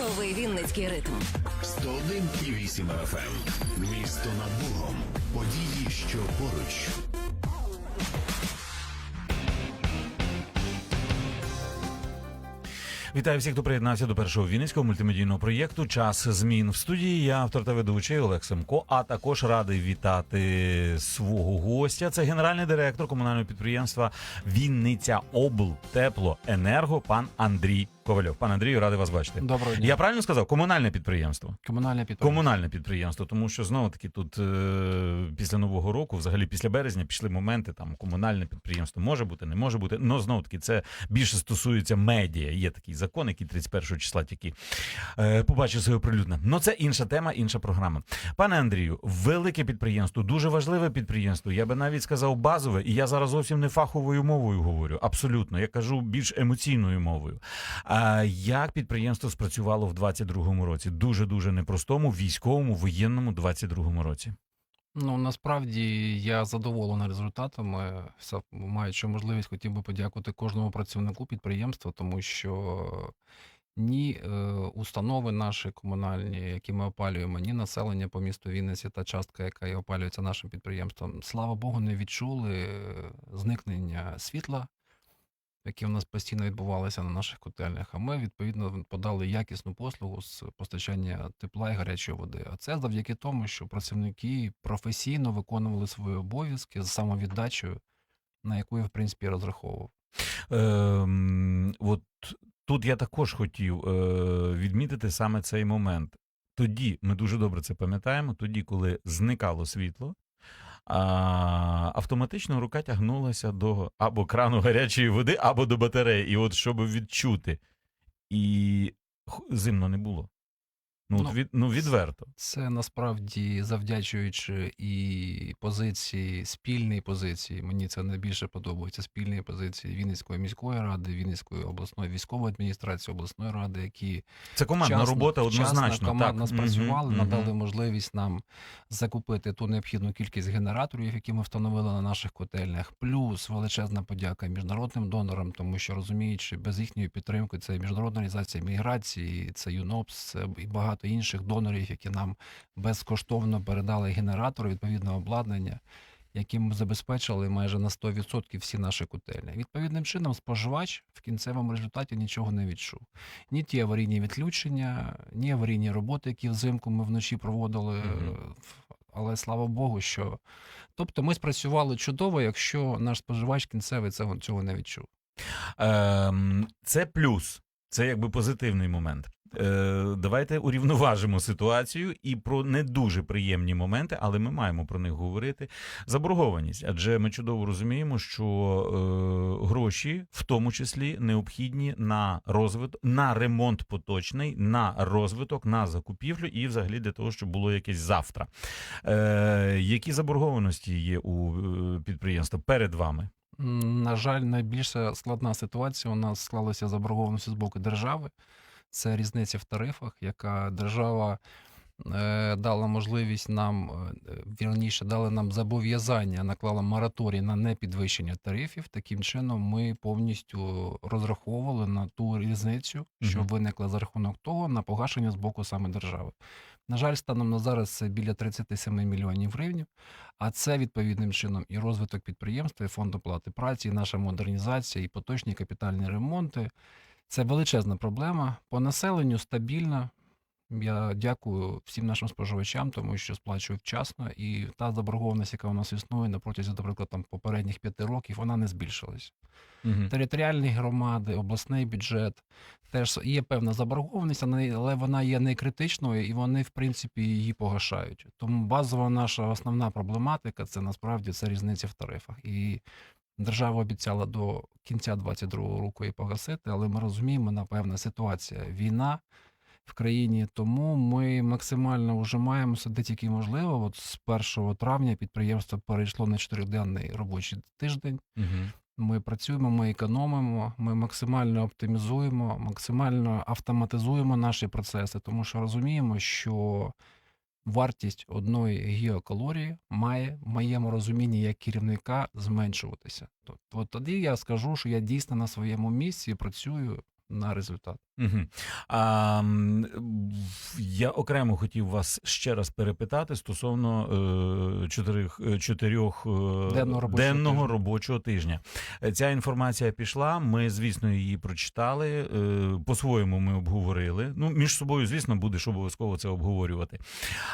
Лови Вінницький ритм. 101,8 FM. Місто над Богом. Події, що поруч. Вітаю всіх, хто приєднався до першого вінницького мультимедійного проєкту Час змін в студії. Я автор та ведучий Олег Семко. А також радий вітати свого гостя. Це генеральний директор комунального підприємства Вінниця Облтеплоенерго, пан Андрій Ковальов. Пан Андрію, радий вас бачити. Доброго дня. Я правильно сказав? Комунальне підприємство. Комунальне підприємство. Комунальне підприємство, тому що знову таки тут е, після нового року, взагалі після березня, пішли моменти. Там комунальне підприємство може бути, не може бути. Ну знову таки, це більше стосується медіа. Є такий закон, який 31 числа тільки е, побачив своє оприлюдне. Ну це інша тема, інша програма. Пане Андрію, велике підприємство, дуже важливе підприємство. Я би навіть сказав базове, і я зараз зовсім не фаховою мовою говорю. Абсолютно, я кажу більш емоційною мовою. Як підприємство спрацювало в 22-му році? Дуже дуже непростому військовому воєнному 22-му році. Ну насправді я задоволений результатами. Маючи можливість, хотів би подякувати кожному працівнику підприємства, тому що ні е, установи наші комунальні, які ми опалюємо, ні населення по місту Вінниці та частка, яка і опалюється нашим підприємством, слава Богу, не відчули е, зникнення світла. Які в нас постійно відбувалися на наших котельнях, а ми відповідно подали якісну послугу з постачання тепла і гарячої води. А це завдяки тому, що працівники професійно виконували свої обов'язки з самовіддачею, на яку я в принципі розраховував. Ем, от тут я також хотів е, відмітити саме цей момент. Тоді ми дуже добре це пам'ятаємо. Тоді, коли зникало світло, а, автоматично рука тягнулася до або крану гарячої води, або до батареї. І от щоб відчути, і зимно не було. Ну, от Ну, від, ну відверто. Це насправді завдячуючи і позиції, спільної позиції. Мені це найбільше подобається. Спільні позиції Вінницької міської ради, Вінницької обласної військової адміністрації, обласної ради, які Це командна вчасно- робота вчасно однозначно. командно так. спрацювали, Мгм, надали мгм. можливість нам закупити ту необхідну кількість генераторів, які ми встановили на наших котельнях. Плюс величезна подяка міжнародним донорам, тому що розуміючи, без їхньої підтримки це і міжнародна організація міграції, це ЮНОПС, це і багато інших донорів, які нам безкоштовно передали генератори, відповідне обладнання. Яким забезпечили майже на 100% всі наші котельні. Відповідним чином, споживач в кінцевому результаті нічого не відчув ні ті аварійні відключення, ні аварійні роботи, які взимку ми вночі проводили. Мгм. е, Але слава Богу, що. Тобто ми спрацювали чудово, якщо наш споживач кінцевий цього, цього не відчув. Ем, це плюс, це якби позитивний момент. Е, давайте урівноважимо ситуацію і про не дуже приємні моменти, але ми маємо про них говорити. Заборгованість, адже ми чудово розуміємо, що е, гроші, в тому числі, необхідні на розвиток, на ремонт поточний, на розвиток, на закупівлю і, взагалі, для того, щоб було якесь завтра. Е, які заборгованості є у підприємства перед вами? На жаль, найбільша складна ситуація у нас склалася заборгованості з боку держави. Це різниця в тарифах, яка держава е, дала можливість нам, е, вірніше, дала нам зобов'язання, наклала мораторій на непідвищення тарифів. Таким чином, ми повністю розраховували на ту різницю, що виникла за рахунок того на погашення з боку саме держави. На жаль, станом на зараз це біля 37 мільйонів гривень, а це відповідним чином і розвиток підприємства, і фонд оплати праці, і наша модернізація, і поточні капітальні ремонти. Це величезна проблема. По населенню стабільна. Я дякую всім нашим споживачам, тому що сплачують вчасно, і та заборгованість, яка у нас існує на протязі, наприклад, там попередніх п'яти років, вона не збільшилась. Мгм. Територіальні громади, обласний бюджет теж є певна заборгованість, але вона є не критичною, і вони, в принципі, її погашають. Тому базова наша основна проблематика це насправді це різниця в тарифах. І держава обіцяла до кінця 22-го року її погасити, але ми розуміємо, напевне, ситуація війна. В країні тому ми максимально ужимаємося, де тільки можливо. От з 1 травня підприємство перейшло на чотириденний робочий тиждень. Мгм. Ми працюємо, ми економимо, ми максимально оптимізуємо, максимально автоматизуємо наші процеси, тому що розуміємо, що вартість одної гіокалорії має в моєму розумінні як керівника зменшуватися. Тобто от тоді я скажу, що я дійсно на своєму місці працюю на результат. Угу. А, я окремо хотів вас ще раз перепитати стосовно е, чотирьох, е, чотирьох е, Денного робочого денного тижня. робочого тижня. Е, Ця інформація пішла. Ми, звісно, її прочитали. Е, по-своєму ми обговорили. Ну, між собою, звісно, будеш обов'язково це обговорювати.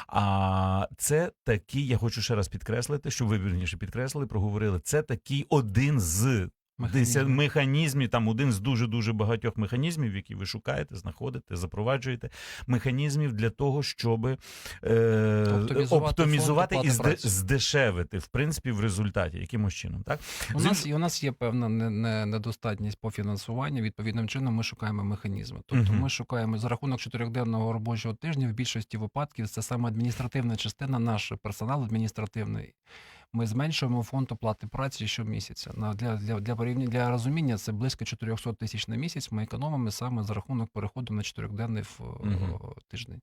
А це такий, я хочу ще раз підкреслити, щоб ви вірніше підкреслили, проговорили. Це такий один з Механізм. механізмів, там один з дуже дуже багатьох механізмів, які ви шукаєте, знаходите, запроваджуєте механізмів для того, щоб е, Оптимізувати оптимізувати і праці. здешевити, в принципі, в результаті, якимось чином, так? У нас, і у нас є певна не, не, недостатність по фінансуванню. Відповідним чином ми шукаємо механізми. Тобто Мгм. ми шукаємо за рахунок чотирьохденного робочого тижня в більшості випадків це саме адміністративна частина, наш персонал адміністративний. Ми зменшуємо фонд оплати праці щомісяця. На для, для, для порівняння для розуміння це близько 400 тисяч на місяць. Ми економимо саме за рахунок переходу на чотирьохденний в, Мгм. тиждень.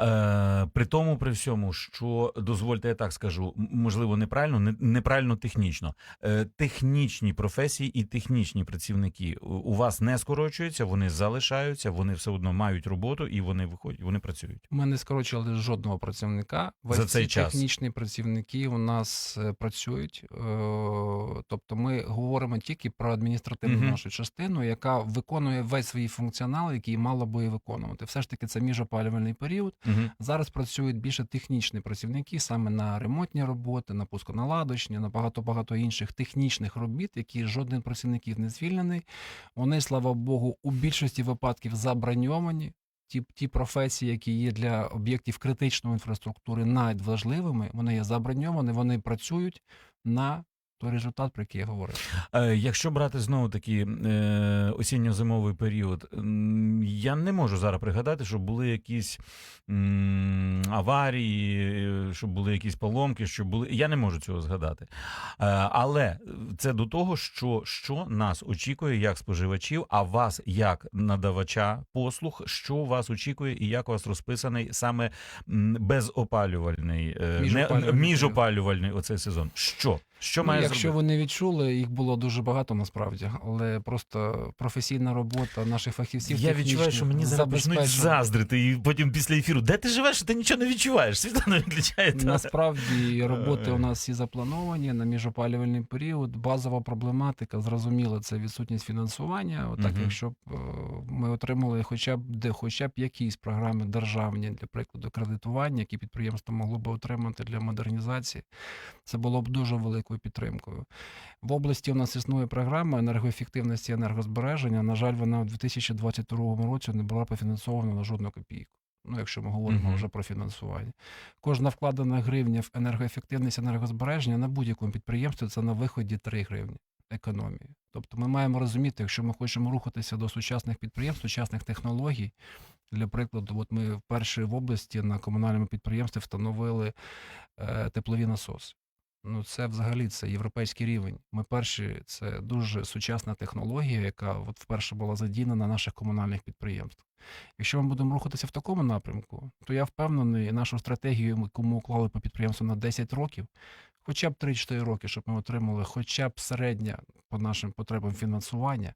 Е, при тому, при всьому, що дозвольте, я так скажу, можливо, неправильно, не, неправильно технічно. Е, технічні професії і технічні працівники у- у вас не скорочуються, вони залишаються, вони все одно мають роботу і вони виходять, вони працюють. Ми не скорочували жодного працівника. Весь За цей час. технічні працівники у нас е, працюють. Е, Тобто ми говоримо тільки про адміністративну Мгм. нашу частину, яка виконує весь свій функціонал, який мала би виконувати. Все ж таки, це міжопалювальний період. Угу. Зараз працюють більше технічні працівники саме на ремонтні роботи, на пусконаладочні, на багато багато інших технічних робіт, які жоден працівників не звільнений. Вони, слава Богу, у більшості випадків заброньовані. Ті, ті професії, які є для об'єктів критичної інфраструктури надважливими, вони є заброньовані, вони працюють на той результат, про який я говорив. Е, якщо брати знову таки е, осінньо-зимовий період, я не можу зараз пригадати, щоб були якісь аварії, е, щоб були якісь поломки, щоб були. Я не можу цього згадати. Але це до того, що, що нас очікує як споживачів, а вас як надавача послуг, що вас очікує і як у вас розписаний саме безопалювальний, е, не- Міжопалювальний міжопалювальний оцей сезон. Що? Що має Ну, Якщо зробити? ви не відчули, їх було дуже багато насправді, але просто професійна робота наших фахівців. Я відчуваю, що мені зараз почнуть заздрити, і потім після ефіру. Де ти живеш, ти нічого не відчуваєш? Виключає. та? Насправді роботи у нас всі заплановані на міжопалювальний період. Базова проблематика, зрозуміло, це відсутність фінансування. Отак, Мгм. якщо б е, ми отримали хоча б де, хоча б якісь програми державні, для прикладу, кредитування, які підприємство могло б отримати для модернізації, це було б дуже великою підтримкою. В області у нас існує програма енергоефективності і енергозбереження. На жаль, вона у 2022 році не була профінансована на жодну копійку. Ну, якщо ми говоримо Мгм. вже про фінансування. Кожна вкладена гривня в енергоефективність енергозбереження на будь-якому підприємстві це на виході 3 гривні економії. Тобто ми маємо розуміти, якщо ми хочемо рухатися до сучасних підприємств, сучасних технологій. Для прикладу, от ми вперше в області на комунальному підприємстві встановили е, теплові насоси. Ну, це взагалі це європейський рівень. Ми перші, це дуже сучасна технологія, яка от вперше була задіяна на наших комунальних підприємствах. Якщо ми будемо рухатися в такому напрямку, то я впевнений, нашу стратегію, яку ми уклали по підприємству на 10 років, хоча б 3-4 роки, щоб ми отримали хоча б середнє по нашим потребам фінансування,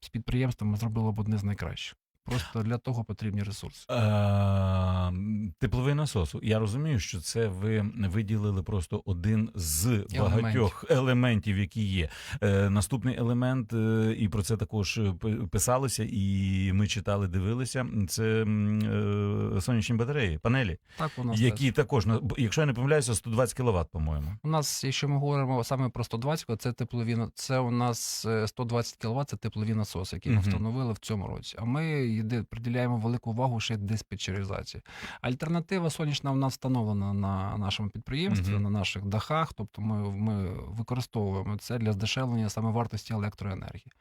з підприємством ми зробили б одне з найкращих. Просто для того потрібні ресурси. Е, Тепловий насос. Я розумію, що це ви виділили просто один з багатьох елементів, які є. Е, Наступний елемент, е, і про це також е, писалося, і ми читали, дивилися. Це е, сонячні батареї, панелі, Так у нас які теж. також якщо я не помиляюся, 120 кВт, по-моєму. У нас, якщо ми говоримо саме про 120, це теплові це у нас е, 120 кВт, це теплові насоси, які ми Мгм. встановили в цьому році. А ми йде- приділяємо велику увагу ще диспетчеризації. Альтернатива сонячна у нас встановлена на нашому підприємстві, Мгм. на наших дахах. Тобто ми, ми використовуємо це для здешевлення саме вартості електроенергії.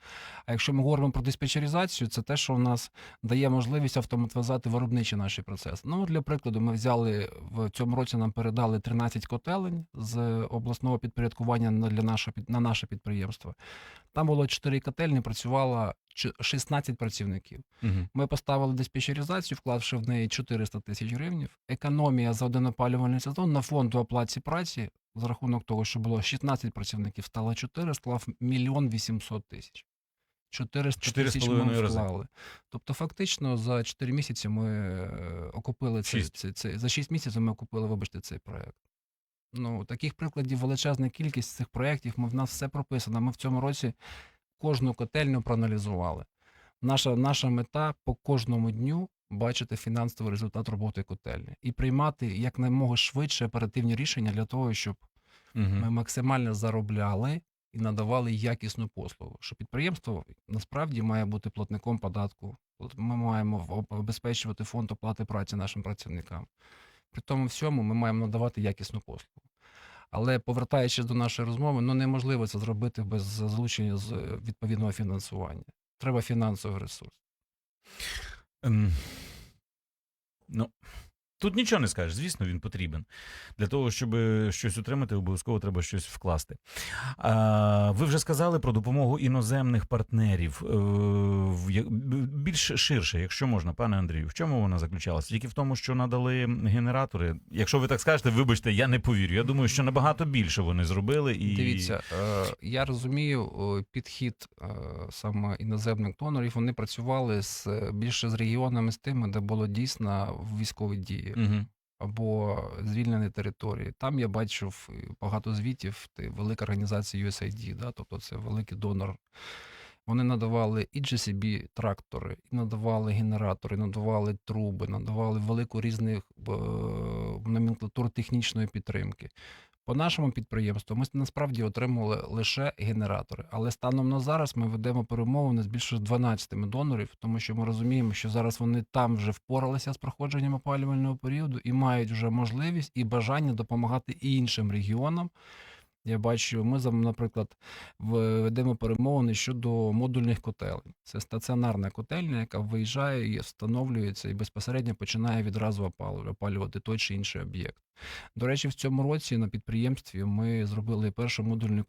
А якщо ми говоримо про диспетчеризацію, це те, що у нас дає можливість автоматизувати виробничі наші процеси. Ну, для прикладу, ми взяли в цьому році нам передали 13 котелень з обласного підпорядкування на- для нашого на наше підприємство. Там було 4 котельні, працювало 16 працівників. Угу. Ми поставили диспетчеризацію, вклавши в неї 400 тисяч гривень. Економія за один опалювальний сезон на фонду оплаті праці за рахунок того, що було 16 працівників, стало 4, склав мільйон 800 тисяч. 400 тисяч ми вклали. Тобто, фактично, за 4 місяці ми е, окупили цей, цей, цей за 6 місяців ми окупили, вибачте, цей проект. Ну, таких прикладів величезна кількість цих проєктів. Ми в нас все прописано. Ми в цьому році кожну котельню проаналізували. Наша, наша мета по кожному дню бачити фінансовий результат роботи котельні і приймати якнаймога швидше оперативні рішення для того, щоб ми Угу. максимально заробляли і надавали якісну послугу. Що підприємство насправді має бути платником податку. Ми маємо обезпечувати фонд оплати праці нашим працівникам. При тому всьому ми маємо надавати якісну послугу. Але повертаючись до нашої розмови, ну неможливо це зробити без залучення з е, відповідного фінансування. Треба фінансовий ресурс. Ем, ну, тут нічого не скажеш. Звісно, він потрібен. Для того, щоб щось отримати, обов'язково треба щось вкласти. Ви вже сказали про допомогу іноземних партнерів. Е, більш ширше, якщо можна, пане Андрію, в чому вона заключалася? Тільки в тому, що надали генератори. Якщо ви так скажете, вибачте, я не повірю. Я думаю, що набагато більше вони зробили. І... Дивіться, е, я розумію е, підхід саме іноземних донорів. Вони працювали з більше з регіонами, з тими, де було дійсно військові дії Угу. або звільнені території. Там я бачив е, багато звітів. Ти велика організація USAID, да, тобто це великий донор. Вони надавали і GCB трактори, і надавали генератори, і надавали труби, надавали велику різних е, номенклатур технічної підтримки. По нашому підприємству ми насправді отримували лише генератори. Але станом на зараз ми ведемо перемовини з більше 12 донорів, тому що ми розуміємо, що зараз вони там вже впоралися з проходженням опалювального періоду і мають вже можливість і бажання допомагати іншим регіонам. Я бачу, ми, наприклад, ведемо перемовини щодо модульних котелень. Це стаціонарна котельня, яка виїжджає і встановлюється і безпосередньо починає відразу опалювати, той чи інший об'єкт. До речі, в цьому році на підприємстві ми зробили першу модульну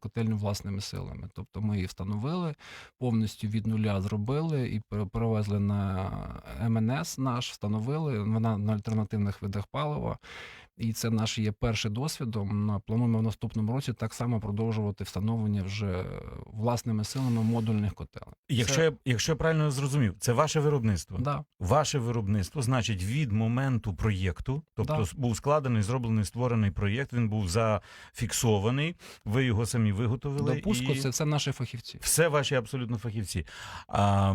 котельню власними силами. Тобто ми її встановили, повністю від нуля зробили і пере- перевезли на МНС наш, встановили вона на альтернативних видах палива. І це наш є перший досвідом. На- Плануємо в наступному році так само продовжувати встановлення вже власними силами модульних котелень. Якщо, Це- я, якщо я правильно зрозумів, це ваше виробництво. Да, Ваше виробництво, значить, від моменту проєкту, тобто Да. був складений, зроблений, створений проєкт, він був зафіксований, ви його самі виготовили. допуску і... це все наші фахівці. Все ваші абсолютно фахівці. А, е,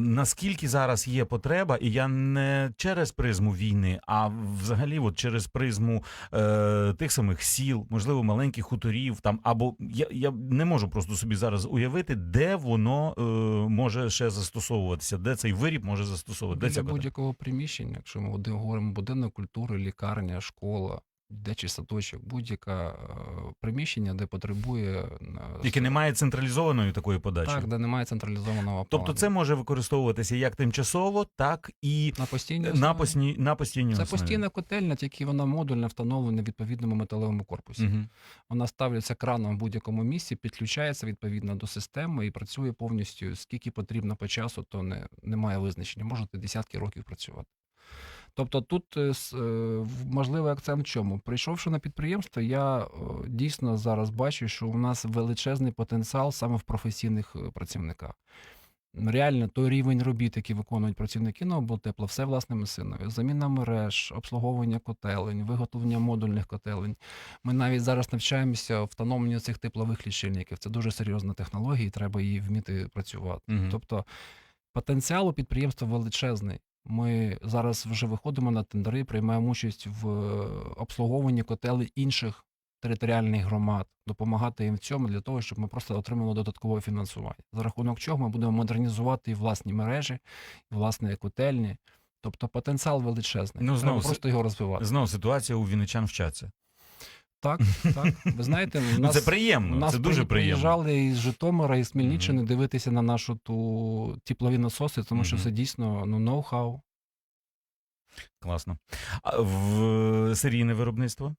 наскільки зараз є потреба, і я не через призму війни, а взагалі, от через призму е, тих самих сіл, можливо, маленьких хуторів, там або я, я не можу просто собі зараз уявити, де воно е, може ще застосовуватися, де цей виріб може застосовуватися. Потреба? будь-якого приміщення, якщо ми говоримо будинок культури, лікарня, школа, дитячий садочок, будь-яке е, приміщення, де потребує Яке не має централізованої такої подачі. так, де немає централізованого Тобто це може використовуватися як тимчасово, так і на постійній на, постійній на постійній Це основі. постійна котельня, тільки вона модульна встановлена в відповідному металевому корпусі. Угу. Вона ставляться краном в будь-якому місці, підключається відповідно до системи і працює повністю. Скільки потрібно по часу, то не, немає визначення. Можете десятки років працювати. Тобто тут е, е, можливий акцент в чому? Прийшовши на підприємство, я е, дійсно зараз бачу, що у нас величезний потенціал саме в професійних працівниках. Реально, той рівень робіт, який виконують працівники на облтепла, все власними силами. Заміна мереж, обслуговування котелень, виготовлення модульних котелень. Ми навіть зараз навчаємося встановленню цих теплових лічильників. Це дуже серйозна технологія, і треба її вміти працювати. Мгм. Тобто потенціал у підприємства величезний. Ми зараз вже виходимо на тендери, приймаємо участь в е, обслуговуванні котелей інших територіальних громад, допомагати їм в цьому для того, щоб ми просто отримали додаткове фінансування. За рахунок чого ми будемо модернізувати і власні мережі, і власні котельні. Тобто потенціал величезний. Ну, знову Треба просто його розвивати. Знову ситуація у вінничан вчаться. Так, так. Ви знаєте, у Ну, нас, це у приємно, нас це дуже приємно. приїжджали із Житомира, і з Хмельниччини дивитися на нашу ту теплові насоси, тому що Мгм. це дійсно ну, ноу-хау. Класно. А в серійне виробництво?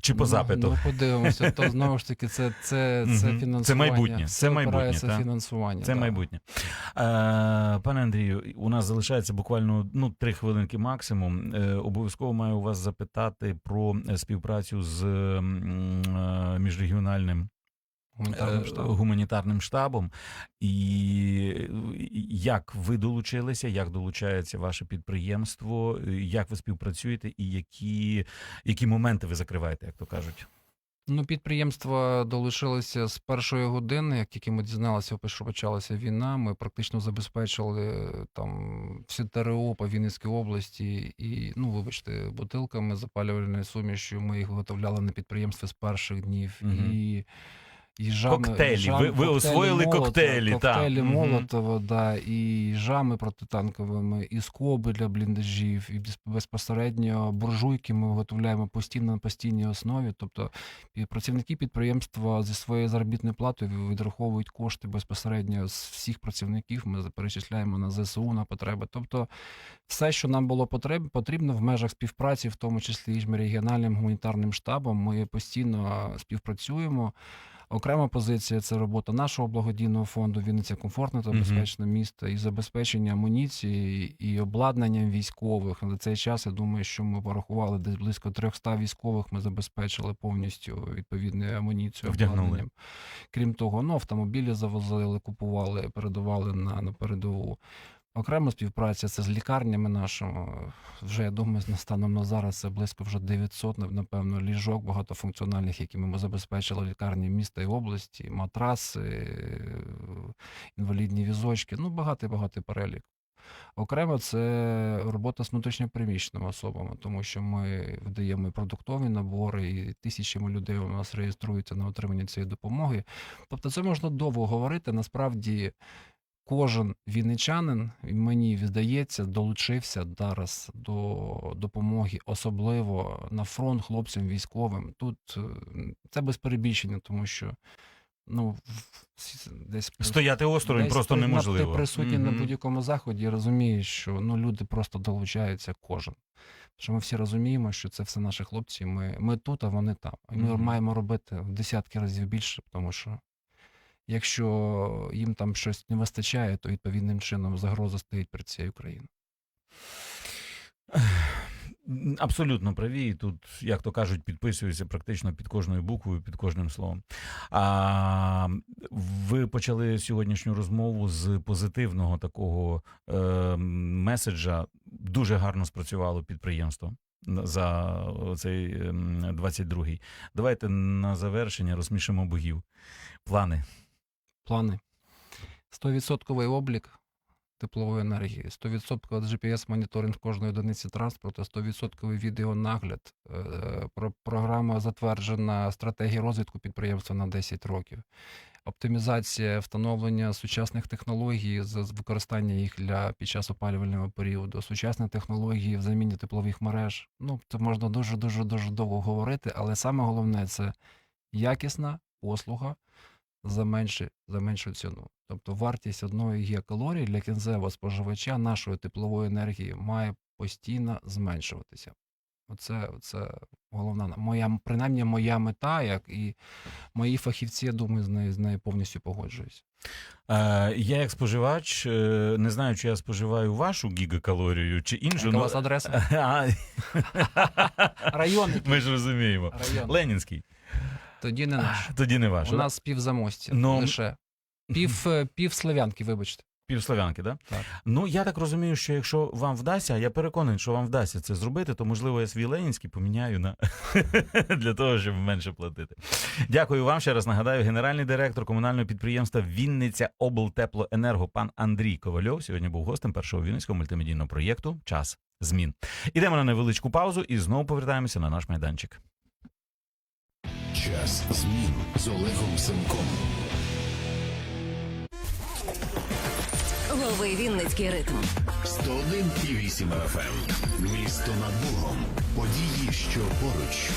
Чи по Ну, запиту? Ну, подивимося, то знову ж таки, це, це, це Мгм. Це фінансування. майбутнє, Все це майбутнє, Та? фінансування. Це та. майбутнє. Е, пане Андрію, у нас залишається буквально ну, три хвилинки максимум. Е, обов'язково маю у вас запитати про співпрацю з е, міжрегіональним Гуманітарним е, штабом. гуманітарним штабом. І як ви долучилися, як долучається ваше підприємство, е, як ви співпрацюєте, і які, які моменти ви закриваєте, як то кажуть? Ну, підприємства долучилися з першої години, як тільки ми дізналися, що почалася війна. Ми практично забезпечили е, там всі ТРО по Вінницькій області і, ну, вибачте, бутилками запалювальною сумішю. Ми їх виготовляли на підприємстві з перших днів. Мгм. І і жами, Коктейлі. жам- Ви- ви освоїли Молотова, коктейлі, так. коктейлі. Молотова, да, і жами протитанковими, і скоби для бліндажів, і безпосередньо буржуйки ми виготовляємо постійно на постійній основі. Тобто і працівники підприємства зі своєю заробітною платою відраховують кошти безпосередньо з всіх працівників. Ми перечисляємо на ЗСУ на потреби. Тобто, все, що нам було потрібно в межах співпраці, в тому числі і з регіональним гуманітарним штабом. Ми постійно співпрацюємо. Окрема позиція це робота нашого благодійного фонду Вінниця комфортне та безпечне місто і забезпечення амуніції і обладнанням військових. На цей час я думаю, що ми порахували десь близько 300 військових. Ми забезпечили повністю відповідною амуніцією. Вдягнули. обладнанням. Крім того, ну автомобілі завозили, купували, передавали на, на передову. Окрема співпраця це з лікарнями нашими. Вже я думаю, станом на зараз це близько вже 900, напевно, ліжок багатофункціональних, якими ми забезпечили лікарні міста і області, матраси, інвалідні візочки. Ну, багатий багатий перелік. Окремо це робота з внутрішньопереміщеними особами, тому що ми видаємо і продуктові набори, і тисячами людей у нас реєструються на отримання цієї допомоги. Тобто, це можна довго говорити. Насправді, кожен вінничанин, мені здається, долучився зараз до допомоги, особливо на фронт хлопцям військовим. Тут е, це без перебільшення, тому що ну десь Стояти осторонь Десь просто неможливо. Ти присутній на будь-якому заході розумієш, що ну, люди просто долучаються кожен. Що ми всі розуміємо, що це все наші хлопці. Ми, ми тут, а вони там. І ми Мгм. маємо робити в десятки разів більше, тому що якщо їм там щось не вистачає, то відповідним чином загроза стоїть перед цією країною. Абсолютно праві. І Тут, як то кажуть, підписуюся практично під кожною буквою, під кожним словом. А, ви почали сьогоднішню розмову з позитивного такого е, меседжа. Дуже гарно спрацювало підприємство за цей 22-й. Давайте на завершення розсмішимо богів. Плани. Плани. 100% облік теплової енергії, 100% GPS-моніторинг кожної одиниці транспорту, 100% відеонагляд, е, програма затверджена стратегія розвитку підприємства на 10 років, оптимізація встановлення сучасних технологій з використання їх для під час опалювального періоду, сучасні технології в заміні теплових мереж. Ну, це можна дуже дуже дуже довго говорити, але саме головне це якісна послуга за менше, за меншу ціну. Тобто вартість одної гігакалорії для кінцевого споживача нашої теплової енергії має постійно зменшуватися. Оце, оце головна моя, принаймні моя мета, як і мої фахівці, я думаю, з нею, з нею повністю погоджуюсь. Я як споживач е, не знаю, чи я споживаю вашу гігакалорію чи іншу. Яка у вас адреса? Район. Ми ж розуміємо. Ленінський. Тоді не наш. Тоді не ваш. У нас півзамостя Ну, лише. Пів, е, пів слов'янки, вибачте. Півслов'янки, да? Так. Ну я так розумію, що якщо вам вдасться, я переконаний, що вам вдасться це зробити, то можливо я свій Ленінський поміняю на для того, щоб менше платити. Дякую вам ще раз. Нагадаю, генеральний директор комунального підприємства Вінниця облтеплоенерго пан Андрій Ковальов сьогодні був гостем першого вінницького мультимедійного проєкту Час змін. Ідемо на невеличку паузу і знову повертаємося на наш майданчик. Час змін з Олегом Семком. Лови Вінницький ритм. 101,8 FM. Місто над Богом. Події, що поруч.